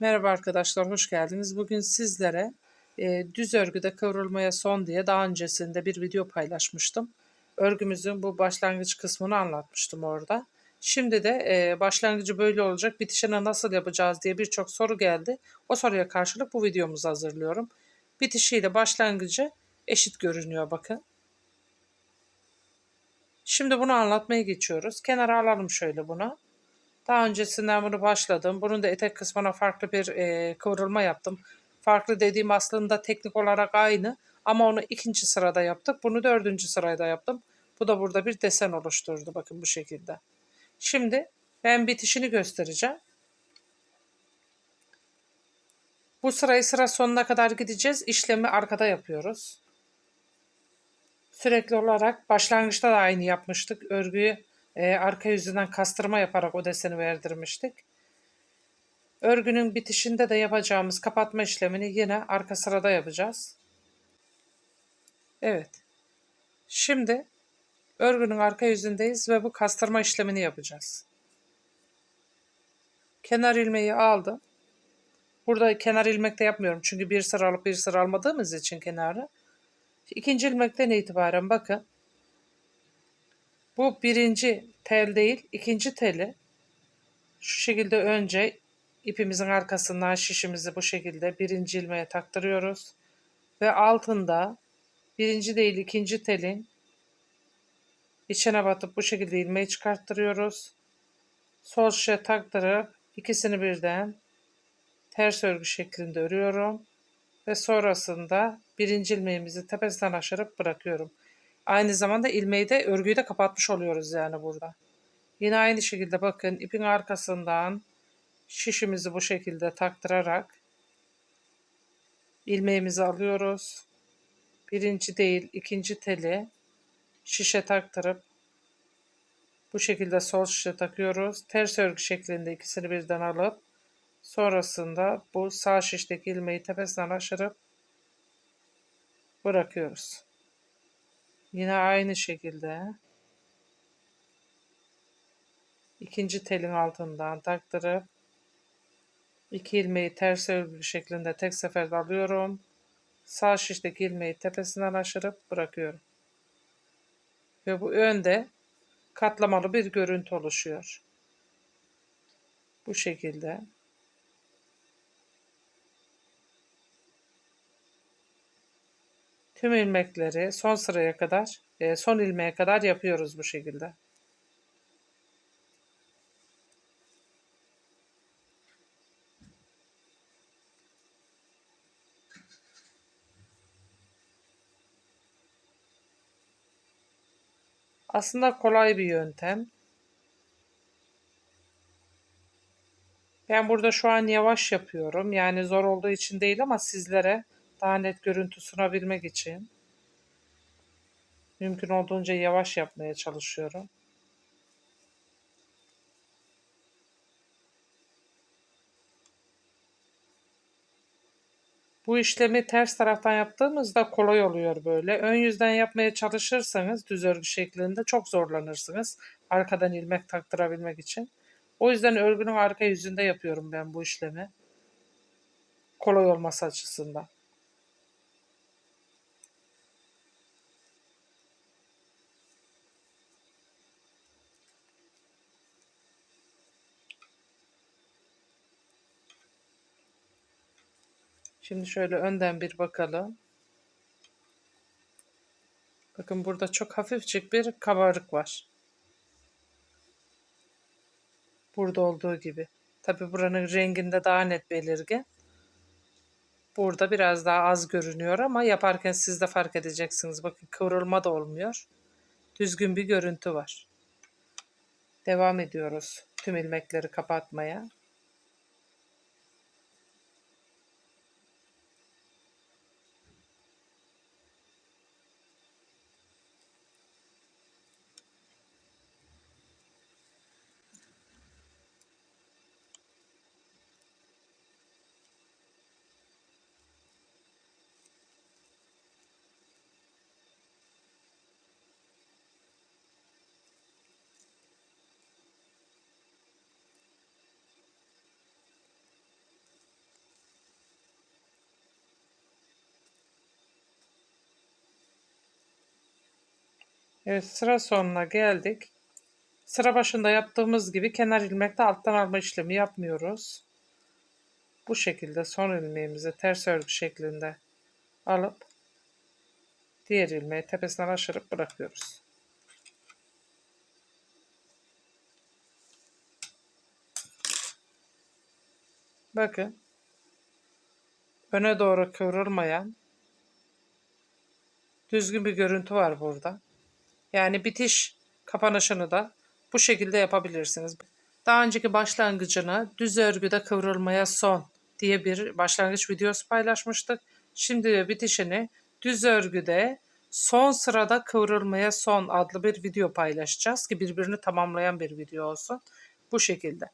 Merhaba arkadaşlar, hoş geldiniz. Bugün sizlere e, düz örgüde kıvrılmaya son diye daha öncesinde bir video paylaşmıştım. Örgümüzün bu başlangıç kısmını anlatmıştım orada. Şimdi de e, başlangıcı böyle olacak, bitişini nasıl yapacağız diye birçok soru geldi. O soruya karşılık bu videomuzu hazırlıyorum. Bitişiyle başlangıcı eşit görünüyor bakın. Şimdi bunu anlatmaya geçiyoruz. Kenara alalım şöyle bunu. Daha öncesinden bunu başladım. Bunun da etek kısmına farklı bir e, kıvrılma yaptım. Farklı dediğim aslında teknik olarak aynı ama onu ikinci sırada yaptık. Bunu dördüncü sırada yaptım. Bu da burada bir desen oluşturdu bakın bu şekilde. Şimdi ben bitişini göstereceğim. Bu sırayı sıra sonuna kadar gideceğiz. İşlemi arkada yapıyoruz. Sürekli olarak başlangıçta da aynı yapmıştık. Örgüyü e, arka yüzünden kastırma yaparak o deseni verdirmiştik. Örgünün bitişinde de yapacağımız kapatma işlemini yine arka sırada yapacağız. Evet. Şimdi örgünün arka yüzündeyiz ve bu kastırma işlemini yapacağız. Kenar ilmeği aldım. Burada kenar ilmekte yapmıyorum çünkü bir sıra alıp bir sıra almadığımız için kenarı. İkinci ilmekten itibaren bakın bu birinci tel değil, ikinci teli şu şekilde önce ipimizin arkasından şişimizi bu şekilde birinci ilmeğe taktırıyoruz. Ve altında birinci değil ikinci telin içine batıp bu şekilde ilmeği çıkarttırıyoruz. Sol şişe taktırıp ikisini birden ters örgü şeklinde örüyorum. Ve sonrasında birinci ilmeğimizi tepesinden aşırıp bırakıyorum. Aynı zamanda ilmeği de örgüyü de kapatmış oluyoruz yani burada. Yine aynı şekilde bakın ipin arkasından şişimizi bu şekilde taktırarak ilmeğimizi alıyoruz. Birinci değil ikinci teli şişe taktırıp bu şekilde sol şişe takıyoruz. Ters örgü şeklinde ikisini birden alıp sonrasında bu sağ şişteki ilmeği tepesinden aşırıp bırakıyoruz. Yine aynı şekilde ikinci telin altından taktırıp iki ilmeği ters örgü şeklinde tek seferde alıyorum. Sağ şişteki ilmeği tepesinden aşırıp bırakıyorum. Ve bu önde katlamalı bir görüntü oluşuyor. Bu şekilde. Tüm ilmekleri son sıraya kadar, e, son ilmeğe kadar yapıyoruz bu şekilde. Aslında kolay bir yöntem. Ben burada şu an yavaş yapıyorum. Yani zor olduğu için değil ama sizlere daha net görüntü sunabilmek için mümkün olduğunca yavaş yapmaya çalışıyorum. Bu işlemi ters taraftan yaptığımızda kolay oluyor böyle. Ön yüzden yapmaya çalışırsanız düz örgü şeklinde çok zorlanırsınız. Arkadan ilmek taktırabilmek için. O yüzden örgünün arka yüzünde yapıyorum ben bu işlemi. Kolay olması açısından. Şimdi şöyle önden bir bakalım. Bakın burada çok hafifçik bir kabarık var. Burada olduğu gibi. Tabi buranın renginde daha net belirgin. Burada biraz daha az görünüyor ama yaparken siz de fark edeceksiniz. Bakın kıvrılma da olmuyor. Düzgün bir görüntü var. Devam ediyoruz tüm ilmekleri kapatmaya. Evet sıra sonuna geldik. Sıra başında yaptığımız gibi kenar ilmekte alttan alma işlemi yapmıyoruz. Bu şekilde son ilmeğimizi ters örgü şeklinde alıp diğer ilmeği tepesinden aşırıp bırakıyoruz. Bakın öne doğru kıvrılmayan düzgün bir görüntü var burada. Yani bitiş kapanışını da bu şekilde yapabilirsiniz. Daha önceki başlangıcını düz örgüde kıvrılmaya son diye bir başlangıç videosu paylaşmıştık. Şimdi de bitişini düz örgüde son sırada kıvrılmaya son adlı bir video paylaşacağız ki birbirini tamamlayan bir video olsun. Bu şekilde.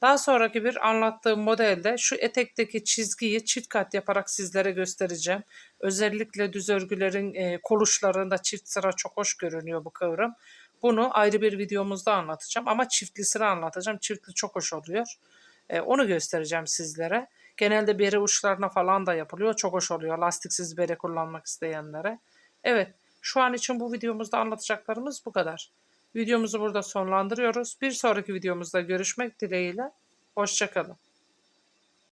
Daha sonraki bir anlattığım modelde şu etekteki çizgiyi çift kat yaparak sizlere göstereceğim. Özellikle düz örgülerin e, koluşlarında çift sıra çok hoş görünüyor bu kıvrım. Bunu ayrı bir videomuzda anlatacağım ama çiftlisini anlatacağım. Çiftli çok hoş oluyor. E, onu göstereceğim sizlere. Genelde bere uçlarına falan da yapılıyor. Çok hoş oluyor lastiksiz bere kullanmak isteyenlere. Evet şu an için bu videomuzda anlatacaklarımız bu kadar. Videomuzu burada sonlandırıyoruz. Bir sonraki videomuzda görüşmek dileğiyle. Hoşçakalın.